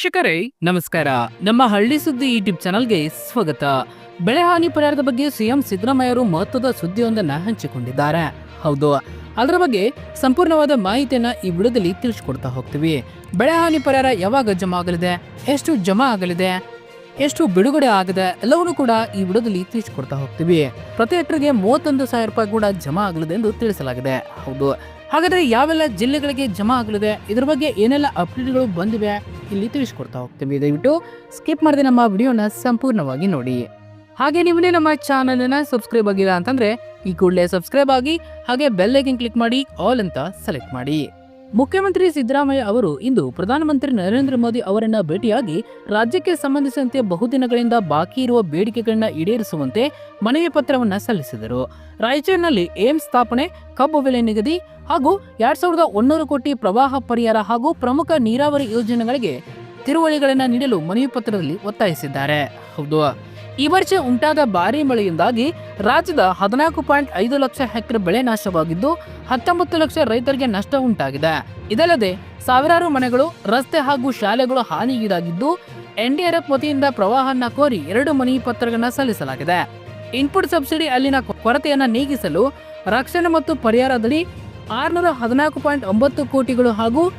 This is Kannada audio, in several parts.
ವೀಕ್ಷಕರೇ, ನಮಸ್ಕಾರ. ನಮ್ಮ ಹಳ್ಳಿ ಸುದ್ದಿ ಯೂಟ್ಯೂಬ್ ಚಾನಲ್ಗೆ ಸ್ವಾಗತ. ಬೆಳೆ ಹಾನಿ ಪರಿಹಾರದ ಬಗ್ಗೆ ಸಿಎಂ ಸಿದ್ದರಾಮಯ್ಯರು ಮಹತ್ವದ ಸುದ್ದಿಯೊಂದನ್ನ ಹಂಚಿಕೊಂಡಿದ್ದಾರೆ. ಹೌದು, ಅದರ ಬಗ್ಗೆ ಸಂಪೂರ್ಣವಾದ ಮಾಹಿತಿಯನ್ನ ಈ ವಿಡಿಯೋದಲ್ಲಿ ತಿಳಿಸ್ಕೊಡ್ತಾ ಹೋಗ್ತೀವಿ. ಬೆಳೆ ಹಾನಿ ಪರಿಹಾರ ಯಾವಾಗ ಜಮಾ ಆಗಲಿದೆ? ಎಷ್ಟು ಜಮಾ ಆಗಲಿದೆ? ಎಷ್ಟು ಬಿಡುಗಡೆ ಆಗಿದೆ? ಎಲ್ಲವನ್ನೂ ಕೂಡ ಈ ವಿಡಿಯೋದಲ್ಲಿ ತಿಳಿಸ್ಕೊಡ್ತಾ ಹೋಗ್ತೀವಿ. ಪ್ರತಿ ಹೆಕ್ಟರ್ಗೆ ಮೂವತ್ತೊಂದು ಸಾವಿರ ರೂಪಾಯಿ ಕೂಡ ಜಮಾ ಆಗಲಿದೆ ಎಂದು ತಿಳಿಸಲಾಗಿದೆ. ಹೌದು, ಹಾಗಾದ್ರೆ ಯಾವೆಲ್ಲ ಜಿಲ್ಲೆಗಳಿಗೆ ಜಮಾ ಆಗಲಿದೆ? ಇದರ ಬಗ್ಗೆ ಏನೆಲ್ಲ ಅಪ್ಡೇಟ್ಗಳು ಬಂದಿವೆ? ಇಲ್ಲಿ ತಿಳಿಸ್ಕೊಡ್ತಾ ಹೋಗ್ತೀವಿ. ದಯವಿಟ್ಟು ಸ್ಕಿಪ್ ಮಾಡದೆ ನಮ್ಮ ವಿಡಿಯೋನ ಸಂಪೂರ್ಣವಾಗಿ ನೋಡಿ. ಹಾಗೆ ನೀವೇ ನಮ್ಮ ಚಾನಲನ್ನ ಸಬ್ಸ್ಕ್ರೈಬ್ ಆಗಿಲ್ಲ ಅಂತಂದ್ರೆ ಈ ಕೂಡಲೇ ಸಬ್ಸ್ಕ್ರೈಬ್ ಆಗಿ ಹಾಗೆ ಬೆಲ್ ಐಕನ್ ಕ್ಲಿಕ್ ಮಾಡಿ ಆಲ್ ಅಂತ ಸೆಲೆಕ್ಟ್ ಮಾಡಿ. ಮುಖ್ಯಮಂತ್ರಿ ಸಿದ್ದರಾಮಯ್ಯ ಅವರು ಇಂದು ಪ್ರಧಾನಮಂತ್ರಿ ನರೇಂದ್ರ ಮೋದಿ ಅವರನ್ನ ಭೇಟಿಯಾಗಿ ರಾಜ್ಯಕ್ಕೆ ಸಂಬಂಧಿಸಿದಂತೆ ಬಹುದಿನಗಳಿಂದ ಬಾಕಿ ಇರುವ ಬೇಡಿಕೆಗಳನ್ನ ಈಡೇರಿಸುವಂತೆ ಮನವಿ ಪತ್ರವನ್ನು ಸಲ್ಲಿಸಿದರು. ರಾಯಚೂರಿನಲ್ಲಿ ಏಮ್ಸ್ ಸ್ಥಾಪನೆ, ಕಬ್ಬು ಬೆಲೆ ನಿಗದಿ ಹಾಗೂ ಎರಡ್ ಸಾವಿರದ ಒಂದೂರು ಕೋಟಿ ಪ್ರವಾಹ ಪರಿಹಾರ ಹಾಗೂ ಪ್ರಮುಖ ನೀರಾವರಿ ಯೋಜನೆಗಳಿಗೆ ತಿರುವಳಿಗಳನ್ನು ನೀಡಲು ಮನವಿ ಪತ್ರದಲ್ಲಿ ಒತ್ತಾಯಿಸಿದ್ದಾರೆ. ಹೌದು. ಈ ವರ್ಷ ಉಂಟಾದ ಭಾರೀ ಮಳೆಯಿಂದಾಗಿ ರಾಜ್ಯದ ಹದಿನಾಲ್ಕು ಪಾಯಿಂಟ್ ಐದು ಲಕ್ಷ ಹೆಕ್ಟೇರ್ ಬೆಳೆ ನಾಶವಾಗಿದ್ದು, ಹತ್ತೊಂಬತ್ತು ಲಕ್ಷ ರೈತರಿಗೆ ನಷ್ಟ ಉಂಟಾಗಿದೆ. ಇದಲ್ಲದೆ ಸಾವಿರಾರು ಮನೆಗಳು, ರಸ್ತೆ ಹಾಗೂ ಶಾಲೆಗಳು ಹಾನಿಗೀಡಾಗಿದ್ದು, ಎನ್ಡಿಆರ್ಎಫ್ ವತಿಯಿಂದ ಪ್ರವಾಹನ ಕೋರಿ ಎರಡು ಮನಿ ಪತ್ರಗಳನ್ನು ಸಲ್ಲಿಸಲಾಗಿದೆ. ಇನ್ಪುಟ್ ಸಬ್ಸಿಡಿ ಅಲ್ಲಿನ ಕೊರತೆಯನ್ನು ನೀಗಿಸಲು ರಕ್ಷಣೆ ಮತ್ತು ಪರಿಹಾರದಡಿ ಆರುನೂರ ಹದಿನಾಲ್ಕು ಪಾಯಿಂಟ್ ಒಂಬತ್ತು ಕೋಟಿಗಳು ಹಾಗೂ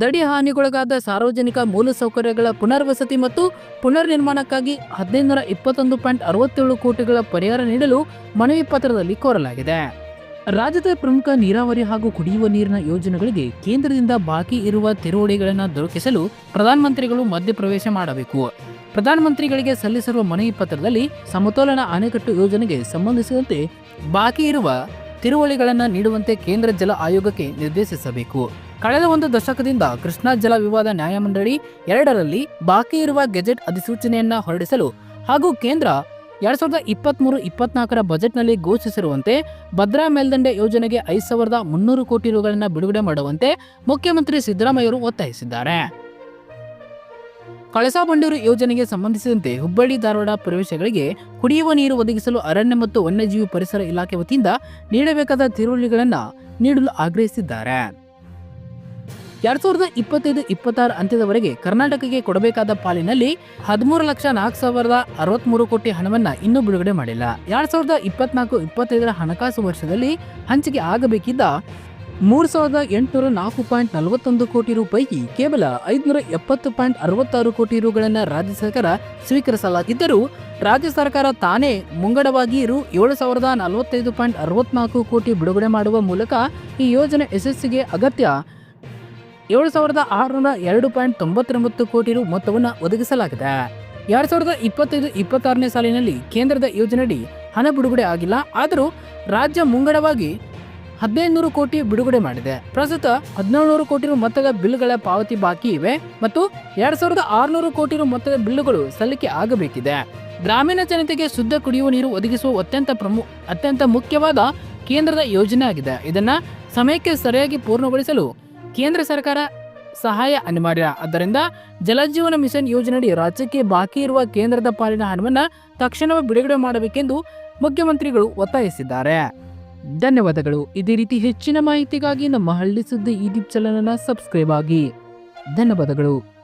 ದಡಿ ಹಾನಿಗೊಳಗಾದ ಸಾರ್ವಜನಿಕ ಮೂಲಸೌಕರ್ಯಗಳ ಪುನರ್ವಸತಿ ಮತ್ತು ಪುನರ್ ನಿರ್ಮಾಣಕ್ಕಾಗಿ ಹದಿನೈದುನೂರ ಇಪ್ಪತ್ತೊಂದು ಪಾಯಿಂಟ್ ಅರವತ್ತೇಳು ಕೋಟಿಗಳ ಪರಿಹಾರ ನೀಡಲು ಮನವಿ ಪತ್ರದಲ್ಲಿ ಕೋರಲಾಗಿದೆ. ರಾಜ್ಯದ ಪ್ರಮುಖ ನೀರಾವರಿ ಹಾಗೂ ಕುಡಿಯುವ ನೀರಿನ ಯೋಜನೆಗಳಿಗೆ ಕೇಂದ್ರದಿಂದ ಬಾಕಿ ಇರುವ ತಿರುವಳಿಗಳನ್ನು ದೊರಕಿಸಲು ಪ್ರಧಾನಮಂತ್ರಿಗಳು ಮಧ್ಯಪ್ರವೇಶ ಮಾಡಬೇಕು. ಪ್ರಧಾನಮಂತ್ರಿಗಳಿಗೆ ಸಲ್ಲಿಸಿರುವ ಮನವಿ ಪತ್ರದಲ್ಲಿ ಸಮತೋಲನ ಅಣೆಕಟ್ಟು ಯೋಜನೆಗೆ ಸಂಬಂಧಿಸಿದಂತೆ ಬಾಕಿ ಇರುವ ತಿರುವಳಿಗಳನ್ನು ನೀಡುವಂತೆ ಕೇಂದ್ರ ಜಲ ಆಯೋಗಕ್ಕೆ ನಿರ್ದೇಶಿಸಬೇಕು. ಕಳೆದ ಒಂದು ದಶಕದಿಂದ ಕೃಷ್ಣಾ ಜಲ ವಿವಾದ ನ್ಯಾಯಮಂಡಳಿ ಎರಡರಲ್ಲಿ ಬಾಕಿ ಇರುವ ಗೆಜೆಟ್ ಅಧಿಸೂಚನೆಯನ್ನ ಹೊರಡಿಸಲು ಹಾಗೂ ಕೇಂದ್ರ ಎರಡ್ ಸಾವಿರದ ಇಪ್ಪತ್ಮೂರು ಇಪ್ಪತ್ನಾಲ್ಕರ ಬಜೆಟ್ನಲ್ಲಿ ಘೋಷಿಸಿರುವಂತೆ ಭದ್ರಾ ಮೇಲ್ದಂಡೆ ಯೋಜನೆಗೆ ಐದು ಸಾವಿರದ ಮುನ್ನೂರು ಕೋಟಿ ರುಗಳನ್ನು ಬಿಡುಗಡೆ ಮಾಡುವಂತೆ ಮುಖ್ಯಮಂತ್ರಿ ಸಿದ್ದರಾಮಯ್ಯರು ಒತ್ತಾಯಿಸಿದ್ದಾರೆ. ಕಳಸಾ ಬಂಡೂರು ಯೋಜನೆಗೆ ಸಂಬಂಧಿಸಿದಂತೆ ಹುಬ್ಬಳ್ಳಿ ಧಾರವಾಡ ಪ್ರವೇಶಗಳಿಗೆ ಕುಡಿಯುವ ನೀರು ಒದಗಿಸಲು ಅರಣ್ಯ ಮತ್ತು ವನ್ಯಜೀವಿ ಪರಿಸರ ಇಲಾಖೆ ವತಿಯಿಂದ ನೀಡಬೇಕಾದ ತಿರುವಳಿಗಳನ್ನು ನೀಡಲು ಆಗ್ರಹಿಸಿದ್ದಾರೆ. ಎರಡ್ ಸಾವಿರದ ಇಪ್ಪತ್ತೈದು, ಇಪ್ಪತ್ತಾರು ಅಂತ್ಯದವರೆಗೆ ಕರ್ನಾಟಕಕ್ಕೆ ಕೊಡಬೇಕಾದ ಪಾಲಿನಲ್ಲಿ ಹದಿಮೂರು ಲಕ್ಷ ನಾಲ್ಕು ಸಾವಿರದ ಅರವತ್ಮೂರು ಕೋಟಿ ಹಣವನ್ನ ಇನ್ನೂ ಬಿಡುಗಡೆ ಮಾಡಿಲ್ಲ. ಎರಡ್ ಸಾವಿರದ ಇಪ್ಪತ್ನಾಲ್ಕು, ಇಪ್ಪತ್ತೈದರ ಹಣಕಾಸು ವರ್ಷದಲ್ಲಿ ಹಂಚಿಕೆ ಆಗಬೇಕಿದ್ದ ಮೂರು ಸಾವಿರದ ಎಂಟುನೂರ ನಾಲ್ಕು ಪಾಯಿಂಟ್ ನಲವತ್ತೊಂದು ಕೋಟಿ ರು ಪೈಕಿ ಕೇವಲ ಐದುನೂರ ಎಪ್ಪತ್ತು ಪಾಯಿಂಟ್ ಅರವತ್ತಾರು ಕೋಟಿ ರುಗಳನ್ನು ರಾಜ್ಯ ಸರ್ಕಾರ ಸ್ವೀಕರಿಸಲಾಗಿದ್ದರೂ ರಾಜ್ಯ ಸರ್ಕಾರ ತಾನೇ ಮುಂಗಡವಾಗಿ ರು ಏಳು ಸಾವಿರದ ನಲವತ್ತೈದು ಪಾಯಿಂಟ್ ಅರವತ್ನಾಲ್ಕು ಕೋಟಿ ಬಿಡುಗಡೆ ಮಾಡುವ ಮೂಲಕ ಈ ಯೋಜನೆ ಯಶಸ್ಸಿಗೆ ಅಗತ್ಯ ಏಳು ಸಾವಿರದ ಆರುನೂರ ಎರಡು ಪಾಯಿಂಟ್ ತೊಂಬತ್ತೊಂಬತ್ತು ಕೋಟಿ ರು ಮೊತ್ತವನ್ನು ಒದಗಿಸಲಾಗಿದೆ. ಎರಡು ಸಾವಿರದ ಇಪ್ಪತ್ತೈದು, ಇಪ್ಪತ್ತಾರನೇ ಸಾಲಿನಲ್ಲಿ ಕೇಂದ್ರದ ಯೋಜನೆಯಡಿ ಹಣ ಬಿಡುಗಡೆ ಆಗಿಲ್ಲ. ಆದರೂ ರಾಜ್ಯ ಮುಂಗಡವಾಗಿ ಹದಿನೈದು ಕೋಟಿ ಬಿಡುಗಡೆ ಮಾಡಿದೆ. ಪ್ರಸ್ತುತ ಹದಿನೇಳುನೂರು ಕೋಟಿ ರು ಮೊತ್ತದ ಬಿಲ್ಗಳ ಪಾವತಿ ಬಾಕಿ ಇವೆ ಮತ್ತು ಎರಡ್ ಸಾವಿರದ ಆರುನೂರು ಕೋಟಿ ರು ಮೊತ್ತದ ಬಿಲ್ಲುಗಳು ಸಲ್ಲಿಕೆ ಆಗಬೇಕಿದೆ. ಗ್ರಾಮೀಣ ಜನತೆಗೆ ಶುದ್ಧ ಕುಡಿಯುವ ನೀರು ಒದಗಿಸುವ ಅತ್ಯಂತ ಪ್ರಮು, ಅತ್ಯಂತ ಮುಖ್ಯವಾದ ಕೇಂದ್ರದ ಯೋಜನೆ ಆಗಿದೆ. ಇದನ್ನು ಸಮಯಕ್ಕೆ ಸರಿಯಾಗಿ ಪೂರ್ಣಗೊಳಿಸಲು ಕೇಂದ್ರ ಸರ್ಕಾರ ಸಹಾಯ ಅನಿವಾರ್ಯ ಆದ್ದರಿಂದ ಜಲಜೀವನ ಮಿಷನ್ ಯೋಜನೆಯಡಿ ರಾಜ್ಯಕ್ಕೆ ಬಾಕಿ ಇರುವ ಕೇಂದ್ರದ ಪಾಲಿನ ಹಣವನ್ನು ತಕ್ಷಣವೇ ಬಿಡುಗಡೆ ಮಾಡಬೇಕೆಂದು ಮುಖ್ಯಮಂತ್ರಿಗಳು ಒತ್ತಾಯಿಸಿದ್ದಾರೆ. ಧನ್ಯವಾದಗಳು. ಇದೇ ರೀತಿ ಹೆಚ್ಚಿನ ಮಾಹಿತಿಗಾಗಿ ನಮ್ಮ ಹಳ್ಳಿ ಸುದ್ದಿ ಯೂಟ್ಯೂಬ್ ಚಾನಲ್ ಸಬ್ಸ್ಕ್ರೈಬ್ ಆಗಿ. ಧನ್ಯವಾದಗಳು.